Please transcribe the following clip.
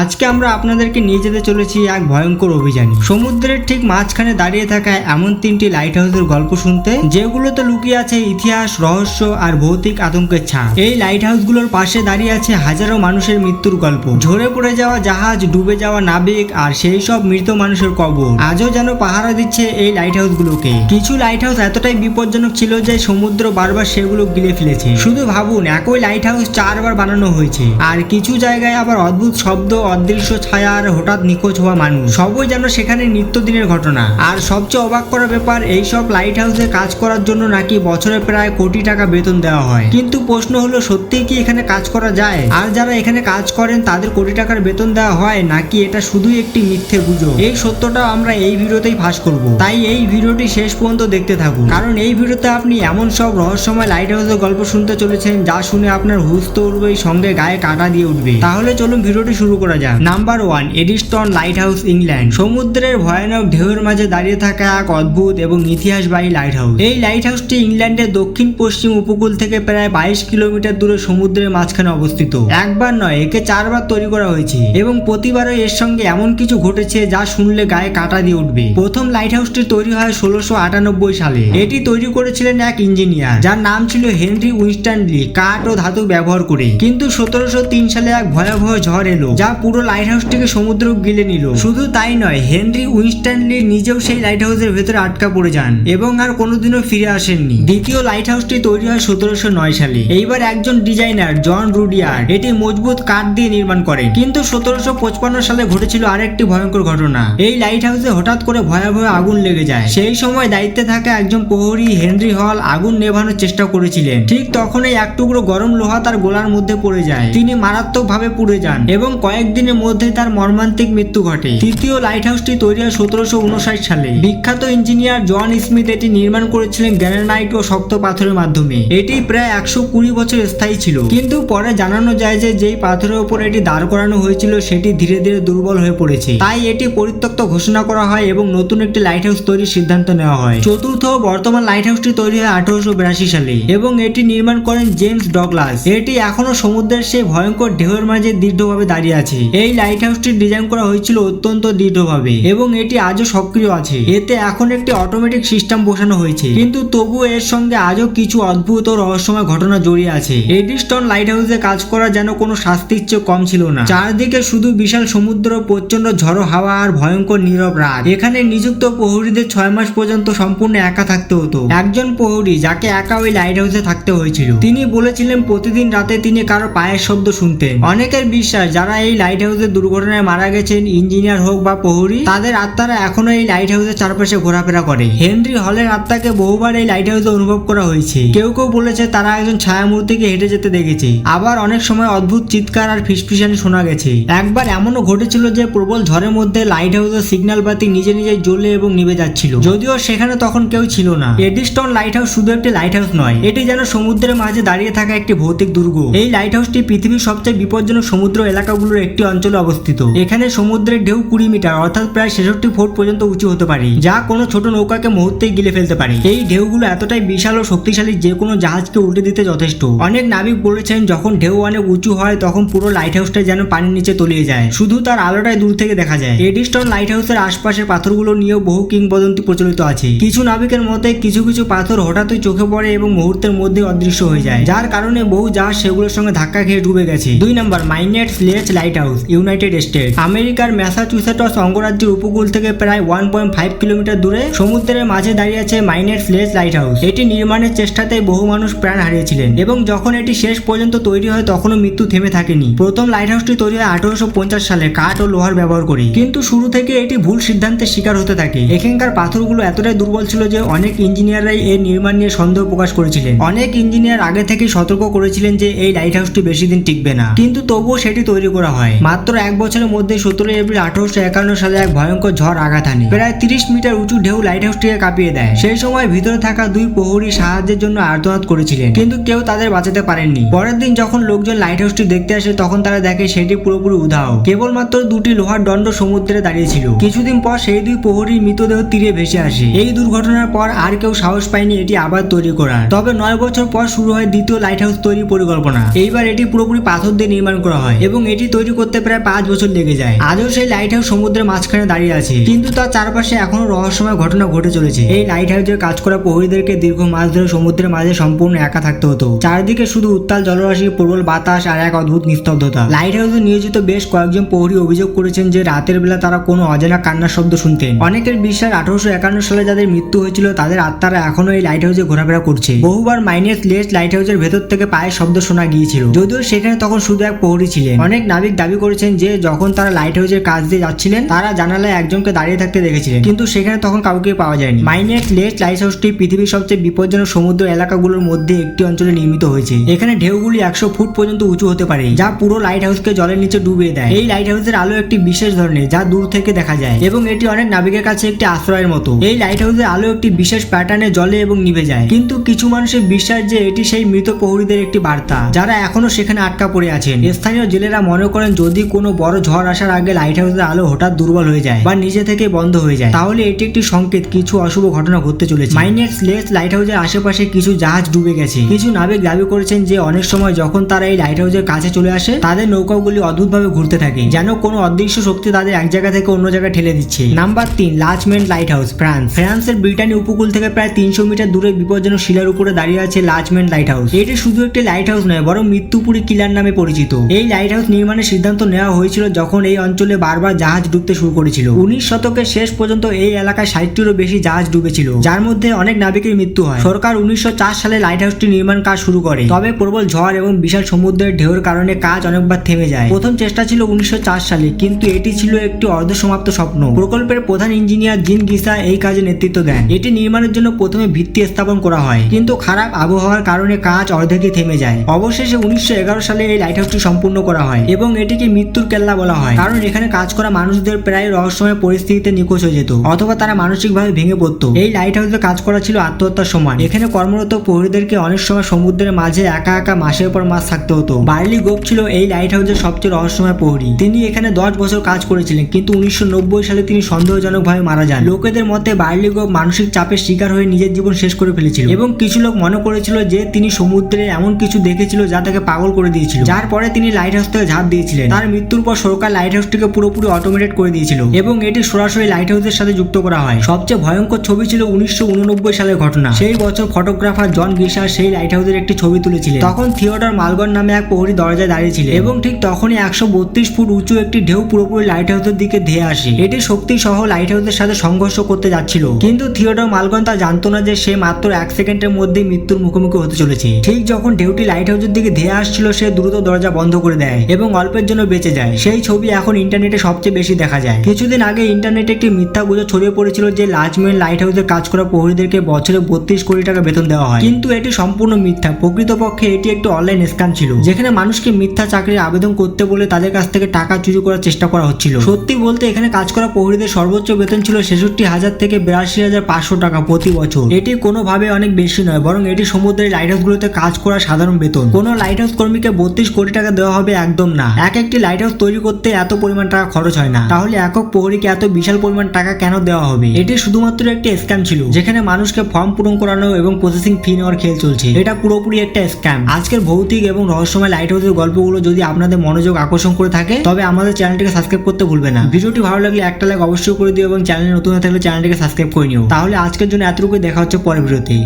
আজকে আমরা আপনাদেরকে নিয়ে যেতে চলেছি এক ভয়ঙ্কর অভিযানে সমুদ্রের ঠিক মাঝখানে দাঁড়িয়ে থাকা এমন তিনটি লাইট হাউসের গল্প শুনতে, যেগুলোতে লুকিয়ে আছে ইতিহাস, রহস্য আর ভৌতিক আতঙ্কের ছাপ। এই লাইট হাউসগুলোর পাশে দাঁড়িয়ে আছে হাজারো মানুষের মৃত্যুর গল্প। ঝরে পড়ে যাওয়া জাহাজ, ডুবে যাওয়া নাবিক আর সেই সব মৃত মানুষের কবর। আজও যেন পাহারা দিচ্ছে এই লাইট হাউসগুলোকে কিছু লাইট হাউস এতটাই বিপজ্জনক ছিল যে সমুদ্র বারবার সেগুলো গিলে ফেলেছে। শুধু ভাবুন, একই লাইট হাউস চারবার বানানো হয়েছে। আর কিছু জায়গায় আবার অদ্ভুত শব্দ অদৃশ্য ছায়া আর হঠাৎ নিখোঁজ হওয়া মানুষ। সবই যেন সেখানে নিত্যদিনের ঘটনা। আর সবচেয়ে অবাক করা ব্যাপার, এই সব লাইট হাউসে কাজ করার জন্য নাকি বছরে প্রায় কোটি টাকা বেতন দেওয়া হয়। কিন্তু প্রশ্ন হলো, সত্যিই কি এখানে কাজ করা যায়? আর যারা এখানে কাজ করেন, তাদের কোটি টাকার বেতন দেওয়া হয়, নাকি এটা শুধুই একটি মিথ্যে গুজব? এই সত্যটা আমরা এই ভিডিওতেই ফাঁস করব। তাই এই ভিডিওটি শেষ পর্যন্ত দেখতে থাকুন। কারণ এই ভিডিওতে আপনি এমন সব রহস্যময় লাইট হাউসের গল্প শুনতে চলেছেন, যা শুনে আপনার হুশ তো উঠবেই সঙ্গে গায়ে কাটা দিয়ে উঠবে। তাহলে চলুন ভিডিওটি শুরু করা যাক। Number one Eddystone light house England সমুদ্রের ভয়ানক ঢেউয়ের মাঝে দাঁড়িয়ে থাকা এক অদ্ভুত এবং ইতিহাসবাহী লাইট হাউস এই লাইট হাউসটি ইংল্যান্ডের দক্ষিণ পশ্চিম উপকূল থেকে প্রায় বাইশ কিলোমিটার দূরে সমুদ্রের মাঝখানে অবস্থিত। একবার নয়, একে চারবার তৈরি করা হয়েছে এবং প্রতিবারই এর সঙ্গে এমন কিছু ঘটেছে যা শুনলে গায়ে কাটা দিয়ে উঠবে। প্রথম লাইট হাউসটি তৈরি হয় ষোলোশো আটানব্বই সালে। এটি তৈরি করেছিলেন এক ইঞ্জিনিয়ার, যার নাম ছিল হেনরি উইনস্টানলি কাঠ ও ধাতু ব্যবহার করে। কিন্তু সতেরোশো তিন সালে এক ভয়াবহ ঝড় এলো, যা পুরো লাইট হাউসটিকে সমুদ্র গিলে নিল। শুধু তাই নয়, হেনরি উইনস্টানলি নিজেও সেই লাইট হাউসের ভেতরে আটকা পড়ে যান এবং আর কোনোদিনও ফিরে আসেননি। দ্বিতীয় লাইট হাউসটি তৈরি হয় সতেরোশো নয় সালে। এইবার একজন ডিজাইনার জন রুডিয়ার, এটি মজবুত কাঠ দিয়ে নির্মাণ করেন। কিন্তু সতেরোশো পঁচপান্ন সালে ঘটেছিল আরেকটি ভয়ঙ্কর ঘটনা। এই লাইট হাউসে হঠাৎ করে ভয়াবহ আগুন লেগে যায়। সেই সময় দায়িত্বে থাকা একজন প্রহরী হেনরি হল আগুন নেভানোর চেষ্টা করেছিলেন। ঠিক তখনই এক টুকরো গরম লোহা তার গোলার মধ্যে পড়ে যায়। তিনি মারাত্মক ভাবে পুড়ে যান এবং কয়েকদিনের মধ্যে তার মর্মান্তিক মৃত্যু ঘটে। তৃতীয় লাইট হাউসটি তৈরি হয় সতেরোশো উনষাট সালে। বিখ্যাত ইঞ্জিনিয়ার জন স্মিথ এটি নির্মাণ করেছিলেন গ্যানানাইট ও শক্ত পাথরের মাধ্যমে। এটি প্রায় একশো কুড়ি বছর স্থায়ী ছিল। কিন্তু পরে জানানো যায় যে যেই পাথরের উপর এটি দাঁড় করানো হয়েছিল, সেটি ধীরে ধীরে দুর্বল হয়ে পড়েছে। তাই এটি পরিত্যক্ত ঘোষণা করা হয় এবং নতুন একটি লাইট হাউস তৈরির সিদ্ধান্ত নেওয়া হয়। চতুর্থ বর্তমান লাইট হাউসটি তৈরি হয় আঠারোশো বিরাশি সালে এবং এটি নির্মাণ করেন জেমস ডগলাস এটি এখনও সমুদ্রের সেই ভয়ঙ্কর ঢেউয়ের মাঝে দৃঢ়ভাবে দাঁড়িয়ে আছে। এই লাইট হাউসটির ডিজাইন করা হয়েছিল অত্যন্ত দৃঢ়ভাবে এবং এটি আজও সক্রিয় আছে। এতে এখন একটি অটোমেটিক সিস্টেম বসানো হয়েছে। কিন্তু তবুও এর সঙ্গে আজও কিছু অদ্ভুত ও রহস্যময় ঘটনা জড়িয়ে আছে। এডিস্টন লাইট হাউসে কাজ করা যেন কোনো শাস্তির চেয়ে কম ছিল না। চারদিকে শুধু বিশাল সমুদ্র প্রচণ্ড ঝড়ো হাওয়া আর ভয়ঙ্কর নীরব রাত। এখানে নিযুক্ত প্রহরীদের ছয় মাস পর্যন্ত সম্পূর্ণ একা থাকতে হতো। একজন প্রহরী যাকে একা ওই লাইট হাউসে থাকতে হয়েছিল। তিনি বলেছিলেন, প্রতিদিন রাতে তিনি কারও পায়ের শব্দ শুনতেন। অনেকের বিশ্বাস, যারা এই লাইট হাউসের দুর্ঘটনায় মারা গেছেন ইঞ্জিনিয়ার হোক বা প্রহরী, তাদের আত্মারা এখনও এই লাইট হাউসের চারপাশে ঘোরাফেরা করে। হেনরি হলের আত্মাকে বহুবার এই লাইট হাউসে অনুভব করা হয়েছে। কেউ কেউ বলেছে তারা একজন ছায়ামূর্তিকে হেঁটে যেতে দেখেছে। আবার অনেক সময় অদ্ভুত চিৎকার আর ফিসফিসানি শোনা গেছে। একবার এমনও ঘটেছিল যে প্রবল ঝড়ের মধ্যে লাইট হাউসের সিগন্যাল বাতি নিজে নিজে জ্বলে এবং নিভে যাচ্ছিল। যদিও সেখানে তখন কেউ ছিল না। এডিস্টন লাইট হাউস শুধু একটি লাইট হাউস নয়, এটি যেন সমুদ্রের মাঝে দাঁড়িয়ে থাকা একটি ভৌতিক দুর্গ। এই লাইট হাউসটি পৃথিবীর সবচেয়ে বিপজ্জনক সমুদ্র এলাকাগুলোর একটি অঞ্চলে অবস্থিত। এখানে সমুদ্রের ঢেউ কুড়ি মিটার, অর্থাৎ প্রায় ছেষট্টি ফুট পর্যন্ত উঁচু হতে পারে, যা কোনো ছোট নৌকাকে মুহূর্তেই গিলে ফেলতে পারে। এই ঢেউগুলো এতটাই বিশাল ও শক্তিশালী যে কোনো জাহাজকে উল্টে দিতে যথেষ্ট। অনেক নাবিক বলেছেন, যখন ঢেউ অনেক উঁচু হয়, তখন পুরো লাইট হাউসটা যেন পানির নিচে তলিয়ে যায়। শুধু তার আলোটাই দূর থেকে দেখা যায়। এডিস্টন লাইট হাউসের আশপাশের পাথরগুলো নিয়েও বহু কিংবদন্তি প্রচলিত আছে। কিছু নাবিকের মতে, কিছু কিছু পাথর হঠাৎই চোখে পড়ে এবং মুহূর্তের মধ্যে অদৃশ্য হয়ে যায়। যার কারণে বহু জাহাজ সেগুলোর সঙ্গে ধাক্কা খেয়ে ডুবে গেছে। দুই নম্বর, মাইনেট স্লেজ লাইট হাউস, ইউনাইটেড স্টেট আমেরিকার ম্যাসাচুসেটস অঙ্গরাজ্যের উপকূল থেকে প্রায় ওয়ান পয়েন্ট ফাইভ কিলোমিটার দূরে সমুদ্রের মাঝে দাঁড়িয়ে আছে মাইনেট স্লেজ লাইট হাউস এটি নির্মাণের চেষ্টাতে বহু মানুষ প্রাণ হারিয়েছিলেন এবং যখন এটি শেষ পর্যন্ত তৈরি হয়, তখনও মৃত্যু থেমে থাকেনি। প্রথম লাইট হাউসটি তৈরি হয় আঠারোশো পঞ্চাশ সালে কাঠ ও লোহার ব্যবহার করে কিন্তু শুরু থেকে এটি ভুল সিদ্ধান্তের শিকার হতে থাকে। এখানকার পাথরগুলো এতটাই দুর্বল ছিল যে অনেক ইঞ্জিনিয়াররাই এর নির্মাণ নিয়ে সন্দেহ প্রকাশ করেছিলেন। অনেক ইঞ্জিনিয়ার আগে থেকে সতর্ক করেছিলেন যে এই লাইট হাউসটি বেশি দিন টিকবে না। কিন্তু তবুও সেটি তৈরি করা হয়। মাত্র এক বছরের মধ্যে সতেরোই এপ্রিল আঠারোশো একান্ন সালে এক ভয়ঙ্কর ঝড় আঘাত আনে প্রায় তিরিশ মিটার উঁচু ঢেউ লাইট হাউসটিকে কাঁপিয়ে দেয়। সেই সময় ভিতরে থাকা দুই প্রহরী সাহায্যের জন্য আর্তনাদ করেছিলেন, কিন্তু কেউ তাদের বাঁচাতে পারেননি। পরের দিন যখন লোকজন লাইট হাউসটি দেখতে আসে, তখন তারা দেখে সেটি পুরোপুরি উধাও। কেবলমাত্র দুটি লোহার দণ্ড সমুদ্রে দাঁড়িয়েছিল কিছুদিন পর সেই দুই প্রহরীর মৃতদেহ তীরে ভেসে আসে। এই দুর্ঘটনার পর আর কেউ সাহস পায়নি এটি আবার তৈরি করার। তবে নয় বছর পর শুরু হয় দ্বিতীয় লাইট হাউস তৈরির পরিকল্পনা। এইবার এটি পুরোপুরি পাথর দিয়ে নির্মাণ করা হয় এবং এটি তৈরি করতে প্রায় পাঁচ বছর লেগে যায়। আজও সেই লাইট হাউস সমুদ্রের মাঝখানে দাঁড়িয়ে আছে। কিন্তু তার চারপাশে এখনও রহস্যময় ঘটনা ঘটে চলেছে। এই লাইট হাউসের কাজ করা প্রহরীদেরকে দীর্ঘ মাস ধরে সমুদ্রের মাঝে সম্পূর্ণ একা থাকতে হতো। চারদিকে শুধু উত্তাল জলরাশি, প্রবল বাতাস আর এক অদ্ভুত নিস্তব্ধতা। লাইট হাউসে নিয়োজিত বেশ কয়েকজন প্রহরী অভিযোগ করেছেন যে রাতের বেলা তারা কোনো অজানা কান্নার শব্দ শুনতেন। অনেকের বিশ্বাস আঠারোশো একান্ন সালে যাদের মৃত্যু হয়েছিল, তাদের আত্মারা এখনও এই লাইট হাউসে ঘোরাফেরা করছে। বহুবার মাইনেস লেস লাইট হাউসের ভেতর থেকে পায়ের শব্দ শোনা গিয়েছিল। যদিও সেখানে তখন শুধু এক প্রহরী ছিলেন। অনেক নাবিক দাবি করেছেন যে যখন তারা লাইট হাউসের কাজ দিয়ে যাচ্ছিলেন, তারা জানালায় একজনকে দাঁড়িয়ে থাকতে দেখেছিলেন। কিন্তু সেখানে তখন কাউকে পাওয়া যায়নি। মাইনেস লেস লাইট হাউসটি পৃথিবীর সবচেয়ে বিপজ্জনক সমুদ্র এলাকাগুলোর মধ্যে একটি অঞ্চলে নির্মিত হয়েছে। এখানে ঢেউগুলি একশো ফুট পর্যন্ত উঁচু হতে পারে, যা পুরো লাইট হাউসকে জলের নিচে ডুবিয়ে দেয়। এই লাইট হাউসের আলো একটি বিশেষ ধরনের, যা দূর থেকে দেখা যায় এবং এটি অনেক নাবিকের কাছে একটি আশ্রয়ের মতো। এই লাইট হাউসের আলো একটি বিশেষ প্যাটার্নে জলে এবং নিভে যায়। কিন্তু কিছু মানুষের বিশ্বাস যে এটি সেই মৃত প্রহরীদের একটি বার্তা, যারা এখনও সেখানে আটকা পড়ে আছেন। স্থানীয় জেলেরা মনে করেন যদি কোনো বড় ঝড় আসার আগে লাইট হাউসের আলো হঠাৎ দুর্বল হয়ে যায় বা নিজে থেকে বন্ধ হয়ে যায়, তাহলে এটি একটি সংকেত, কিছু অশুভ ঘটনা ঘটতে চলেছে। মাইনেক্স লেস লাইট হাউসের আশেপাশে কিছু জাহাজ ডুবে গেছে। কিছু নাবিক দাবি করেছেন যে অনেক সময় যখন তারা এই লাইট হাউসের কাছে চলে আসে, তাদের নৌকাগুলি অদ্ভুতভাবে ঘুরতে থাকে, যেন কোনো অদৃশ্য শক্তি তাদের এক জায়গা থেকে অন্য জায়গায় ঠেলে দিচ্ছে। নাম্বার তিন লাচমেন্ট লাইট হাউস ফ্রান্স। ফ্রান্সের ব্রিটানি উপকূল থেকে প্রায় তিনশো মিটার দূরে বিপজ্জনক শিলার উপরে দাঁড়িয়ে আছে লাচমেন্ট লাইট হাউস এটি শুধু একটি লাইট হাউস নয়, বরং মৃত্যুপুরী কিলার নামে পরিচিত। এই লাইট হাউস নির্মাণের সিদ্ধান্ত নেওয়া হয়েছিল যখন এই অঞ্চলে বারবার জাহাজ ডুবতে শুরু করেছিল। উনিশ শতকের শেষ পর্যন্ত এই এলাকায় ষাটটিরও বেশি জাহাজ ডুবেছিল, যার মধ্যে অনেক নাবিকের মৃত্যু হয়। সরকার উনিশশো সালে লাইট হাউসটি নির্মাণ কাজ শুরু করে। তবে প্রবল ঝড় এবং বিশাল সমুদ্রের ঢেউর কারণে কাজ অনেকবার থেমে যায়। প্রথম চেষ্টা ছিল উনিশশো চার সালে, কিন্তু এটি ছিল একটি অর্ধসমাপ্ত স্বপ্ন। প্রকল্পের প্রধান ইঞ্জিনিয়ার জিন গিসা এই কাজে নেতৃত্ব দেন। এটি নির্মাণের জন্য প্রথমে ভিত্তি স্থাপন করা হয়, কিন্তু খারাপ আবহাওয়ার কারণে কাজ অর্ধেকে থেমে যায়। অবশেষে উনিশশো এগারো সালে এই লাইট হাউসটি সম্পূর্ণ করা হয় এবং এটিকে মৃত্যুর কেল্লা বলা হয়। কারণ এখানে কাজ করা মানুষদের প্রায় রহস্যময় পরিস্থিতিতে নিখোঁজ হয়ে যেত। অথবা তারা মানসিকভাবে ভেঙে পড়তো। এই লাইট হাউসে কাজ করা ছিল আত্মহত্যার সমান এখানে কর্মরত প্রহরীদেরকে অনেক সময় সমুদ্রের মাঝে একা একা মাসের পর মাস থাকতে হতো। বার্লি গোপ ছিল এই লাইট হাউসের সবচেয়ে রহস্যময় প্রহরী তিনি এখানে দশ বছর কাজ করেছিলেন, কিন্তু উনিশশো নব্বই সালে তিনি সন্দেহজনকভাবে মারা যান। লোকেদের মতে বার্লি গোপ মানসিক চাপের শিকার হয়ে নিজের জীবন শেষ করে ফেলেছিল। এবং কিছু লোক মনে করেছিল যে তিনি সমুদ্রে এমন কিছু দেখেছিল যা তাকে পাগল করে দিয়েছিল। যার পরে তিনি লাইট হাউস থেকে ঝাঁপ দিয়েছিলেন। তার মৃত্যুর পর সরকার লাইট হাউসটিকে পুরোপুরি অটোমেটেড করে দিয়েছিল এবং এটি সরাসরি লাইট হাউসের সাথে যুক্ত করা হয়। সবচেয়ে ভয়ঙ্কর ছবি ছিল উনিশশো উননব্বই সালের ঘটনা। সেই বছর ফটোগ্রাফার জন গিসার সেই লাইট হাউসের একটি ছবি তুলেছিলেন। তখন থিয়েটার মালগন নামে এক প্রহরী দরজায় দাঁড়িয়েছিলেন এবং ঠিক তখনই একশো বত্রিশ ফুট উঁচু একটি ঢেউ পুরোপুরি লাইট হাউসের দিকে ধেয়ে আসে। এটি শক্তি সহ লাইট হাউসের সাথে সংঘর্ষ করতে যাচ্ছিল। কিন্তু থিয়েটার মালগন তা জানতো না যে সে মাত্র এক সেকেন্ডের মধ্যেই মৃত্যুর মুখোমুখি হতে চলেছে। ঠিক যখন ঢেউটি লাইট হাউসের দিকে ধেয়ে আসছিল, সে দ্রুত দরজা বন্ধ করে দেয় এবং অল্পের জন্য বেঁচে যায়। সেই ছবি এখন ইন্টারনেটে সবচেয়ে বেশি দেখা যায়। কিছুদিন আগে ইন্টারনেটে একটি মিথ্যা গুজব ছড়িয়ে পড়েছিল যে লাজমেন লাইট হাউসের কাজ করা প্রহরীদেরকে বছরে বত্রিশ কোটি টাকা বেতন দেওয়া হয়। কিন্তু এটি সম্পূর্ণ মিথ্যা। প্রকৃতপক্ষে এটি একটি অনলাইন স্ক্যাম ছিল, যেখানে মানুষকে মিথ্যা চাকরির আবেদন করতে বলে তাদের কাছ থেকে টাকা চুরি করার চেষ্টা করা হচ্ছিল। সত্যি বলতে এখানে কাজ করা প্রহরীদের সর্বোচ্চ বেতন ছিল ছেষট্টি হাজার থেকে বিরাশি হাজার পাঁচশো টাকা প্রতি বছর। এটি কোনোভাবে অনেক বেশি নয়, বরং এটি সমুদ্রের লাইট হাউসগুলোতে কাজ করা সাধারণ বেতন। কোনো লাইট হাউস কর্মীকে বত্রিশ কোটি টাকা দেওয়া হবে একদম না। এক একটি লাইট হাউস তৈরি করতে এত পরিমাণ টাকা খরচ হয় না। তাহলে একক প্রহরীকে এত বিশাল পরিমাণ টাকা কেন দেওয়া হবে? এটি শুধুমাত্র একটি স্ক্যাম ছিল, যেখানে মানুষকে ফর্ম পূরণ করানো এবং প্রসেসিং ফি নেওয়ার খেল চলছে। এটা পুরোপুরি একটা স্ক্যাম আজকের ভৌতিক এবং রহস্যময় লাইট হাউসের গল্পগুলো যদি আপনাদের মনোযোগ আকর্ষণ করে থাকে, তবে আমাদের চ্যানেলটিকে সাবস্ক্রাইব করতে ভুলবে না। ভিডিওটি ভালো লাগলে একটা লাইক অবশ্যই করে দিও এবং চ্যানেলে নতুন থাকলে চ্যানেলটিকে সাবস্ক্রাইব করে নিও। তাহলে আজকের জন্য এতটুকুই, দেখা হচ্ছে পরের ভিডিওতে।